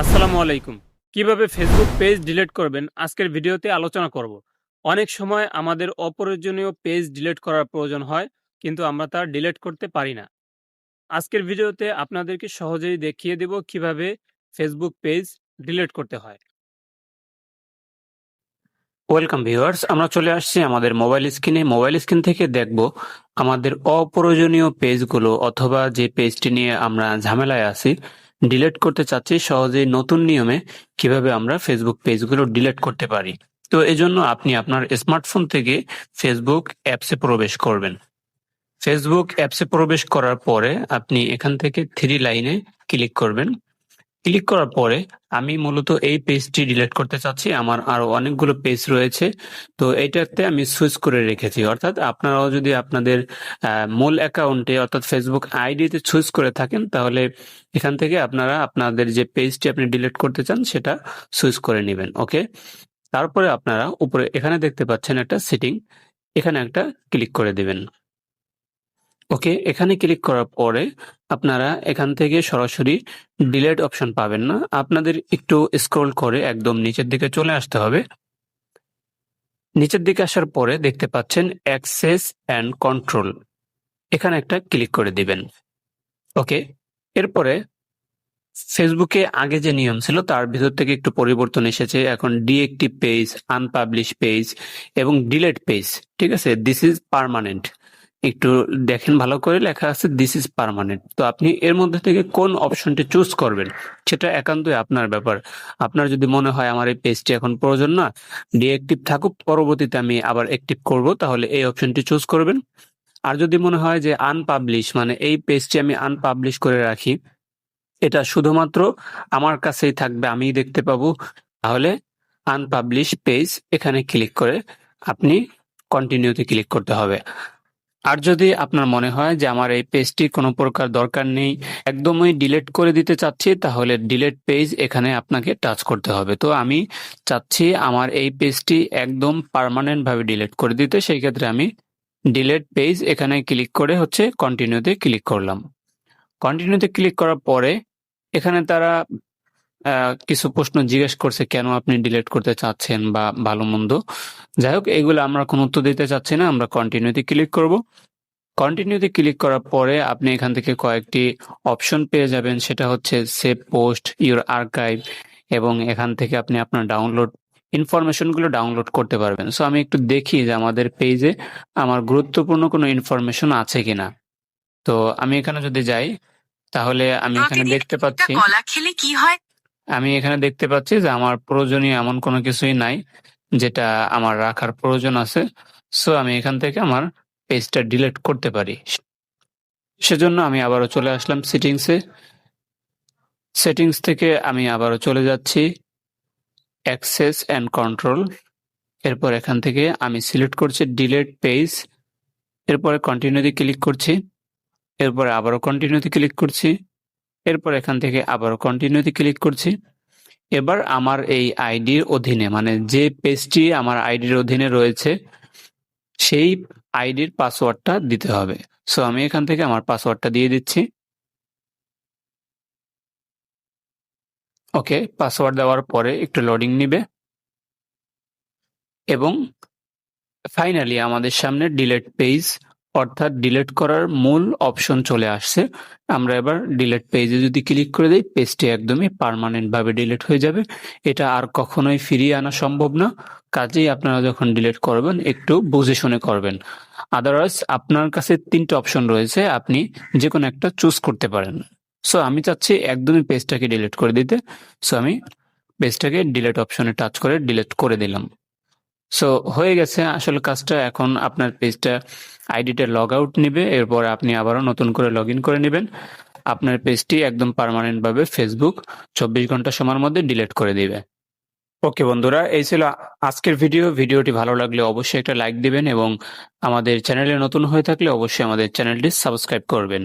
আসসালামু আলাইকুম। কীভাবে ফেসবুক পেজ ডিলিট করবেন? আজকের ভিডিওতে আলোচনা করব। অনেক সময় আমাদের অপ্রয়োজনীয় পেজ ডিলিট করার প্রয়োজন হয়, কিন্তু আমরা তা ডিলিট করতে পারি না। আজকের ভিডিওতে আপনাদেরকে সহজেই দেখিয়ে দেব কীভাবে ফেসবুক পেজ ডিলিট করতে হয়। ওয়েলকাম ভিউয়ার্স আমরা চলে আসছি আমাদের মোবাইল স্ক্রিনে মোবাইল স্ক্রিন থেকে দেখব আমাদের অপ্রয়োজনীয় পেজগুলো অথবা যে পেজটি নিয়ে আমরা ঝামেলায় আছি ডিলিট করতে চাচ্ছি, সহজেই নতুন নিয়মে কীভাবে আমরা ফেসবুক পেজগুলো ডিলেট করতে পারি। তো এজন্য আপনি আপনার স্মার্টফোন থেকে ফেসবুক অ্যাপসে প্রবেশ করবেন। ফেসবুক অ্যাপসে প্রবেশ করার পরে আপনি এখান থেকে থ্রি লাইনে ক্লিক করবেন। ক্লিক করার পরে আমি মূলত এই পেজটি ডিলিট করতে চাচ্ছি। আমার আরও অনেকগুলো পেজ রয়েছে। তো এইটাতে আমি সুইচ করে রেখেছি। অর্থাৎ আপনারাও যদি আপনাদের মূল অ্যাকাউন্টে অর্থাৎ ফেসবুক আইডিতে সুইচ করে থাকেন, তাহলে এখান থেকে আপনারা আপনাদের যে পেজটি আপনি ডিলিট করতে চান, সেটা সুইচ করে নেবেন। ওকে? তারপরে আপনারা উপরে, এখানে দেখতে পাচ্ছেন একটা সেটিং। এখানে একটা ক্লিক করে দেবেন। ওকে? এখানে ক্লিক করার পরে আপনারা এখান থেকে সরাসরি ডিলেট অপশন পাবেন না। আপনাদের একটু স্ক্রল করে একদম নিচের দিকে চলে আসতে হবে। নিচের দিকে আসার পরে দেখতে পাচ্ছেন অ্যাক্সেস অ্যান্ড কন্ট্রোল এখানে একটা ক্লিক করে দিবেন। ওকে এরপরে ফেসবুকে আগে যে নিয়ম ছিল, তার ভিতর থেকে একটু পরিবর্তন এসেছে। এখন ডিএক্টিভ পেজ আনপাবলিশ পেজ এবং ডিলেট পেজ ঠিক আছে? দিস ইজ পার্মানেন্ট একটু দেখেন ভালো করে লেখা আছে দিস ইজ পার্মানেন্ট তো আপনি এর মধ্যে থেকে কোন অপশনটি চুজ করবেন, সেটা একান্তই আপনার ব্যাপার। আপনার যদি মনে হয়, আমার এই পেজটি এখন প্রয়োজন না ডিএক্টিভ থাকুক, পরবর্তীতে আমি আবার অ্যাক্টিভ করব, তাহলে এই অপশনটি চুজ করবেন। আর যদি মনে হয় যে আনপাবলিশ মানে এই পেজটি আমি আনপাবলিশ করে রাখি, এটা শুধুমাত্র আমার কাছেই থাকবে, আমিই দেখতে পাবো, তাহলে আনপাবলিশ পেজ এখানে ক্লিক করে আপনি কন্টিনিউতে ক্লিক করতে হবে। আর যদি আপনার মনে হয় যে আমার এই পেজটি কোনো প্রকার দরকার নেই, একদমই ডিলেট করে দিতে চাচ্ছি, তাহলে ডিলেট পেজ এখানে আপনাকে টাচ করতে হবে। তো আমি চাচ্ছি আমার এই পেজটি একদম পার্মানেন্ট ডিলেট করে দিতে। সেই ক্ষেত্রে আমি ডিলেট পেজ এখানে ক্লিক করে হচ্ছে কন্টিনিউতে ক্লিক করলাম। কন্টিনিউতে ক্লিক করার পরে এখানে তারা কিছু প্রশ্ন জিজ্ঞেস করছে কেন আপনি ডিলিট করতে চাচ্ছেন বা ভালো মন্দ। যাই হোক এগুলো আমরা কোনো উত্তর দিতে চাচ্ছি না আমরা কন্টিনিউতে ক্লিক করব। কন্টিনিউতে ক্লিক করার পরে আপনি এখান থেকে কয়েকটি অপশন পেয়ে যাবেন সেটা হচ্ছে সেভ পোস্ট ইউর আর্কাইভ এবং এখান থেকে আপনি আপনার ডাউনলোড ইনফরমেশনগুলো ডাউনলোড করতে পারবেন। সো আমি একটু দেখি যে আমাদের পেজে আমার গুরুত্বপূর্ণ কোনো ইনফরমেশন আছে কিনা। তো আমি এখানে যদি যাই তাহলে আমি এখানে দেখতে পাচ্ছি কলা খেলে কি হয়? আমি এখানে দেখতে পাচ্ছি যে আমার প্রয়োজনীয় এমন কোনো কিছুই নাই যেটা আমার রাখার প্রয়োজন আছে। সো আমি এখান থেকে আমার পেজটা ডিলিট করতে পারি। সেজন্য আমি আবারও চলে আসলাম সেটিংসে সেটিংস থেকে আমি আবারও চলে যাচ্ছি। অ্যাক্সেস অ্যান্ড কন্ট্রোল এরপর এখান থেকে আমি সিলেক্ট করছি ডিলেট পেজ এরপরে কন্টিনিউতে ক্লিক করছি। এরপরে আবারও কন্টিনিউতে ক্লিক করছি। এরপর এখান থেকে আবারও কন্টিনিউতে ক্লিক করছি। এবার আমার এই আইডির অধীনে মানে যে পেজটি আমার আইডির অধীনে রয়েছে, সেই আইডির পাসওয়ার্ডটা দিতে হবে। সো আমি এখান থেকে আমার পাসওয়ার্ডটা দিয়ে দিচ্ছি। ওকে পাসওয়ার্ড দেওয়ার পরে একটু লোডিং নিবে। এবং ফাইনালি আমাদের সামনে ডিলেট পেজ অর্থাৎ ডিলেট করার মূল অপশন চলে আসছে। আমরা এবার ডিলেট পেজে যদি ক্লিক করে দিই পেজটি একদমই পার্মানেন্ট ডিলেট হয়ে যাবে। এটা আর কখনোই ফিরিয়ে আনা সম্ভব না। কাজেই আপনারা যখন ডিলেট করবেন, একটু বুঝে শুনে করবেন। আদারওয়াইজ আপনার কাছে তিনটে অপশন রয়েছে, আপনি যে কোনো একটা চুজ করতে পারেন। সো আমি চাচ্ছি একদমই পেজটাকে ডিলিট করে দিতে। সো আমি পেজটাকে ডিলেট অপশনে টাচ করে ডিলিট করে দিলাম। সো হয়ে গেছে আসলে কাজটা। এখন আপনার পেজটা আইডিটা লগ আউট নিবে, এরপর আপনি আবারও নতুন করে লগ ইন করে নেবেন। আপনার পেজটি একদম পার্মানেন্ট ভাবে ফেসবুক চব্বিশ ঘণ্টা সময়ের মধ্যে ডিলিট করে দিবে। ওকে বন্ধুরা, এই ছিল আজকের ভিডিও ভিডিওটি ভালো লাগলে অবশ্যই একটা লাইক দিবেন এবং আমাদের চ্যানেলে নতুন হয়ে থাকলে অবশ্যই আমাদের চ্যানেলটি সাবস্ক্রাইব করবেন।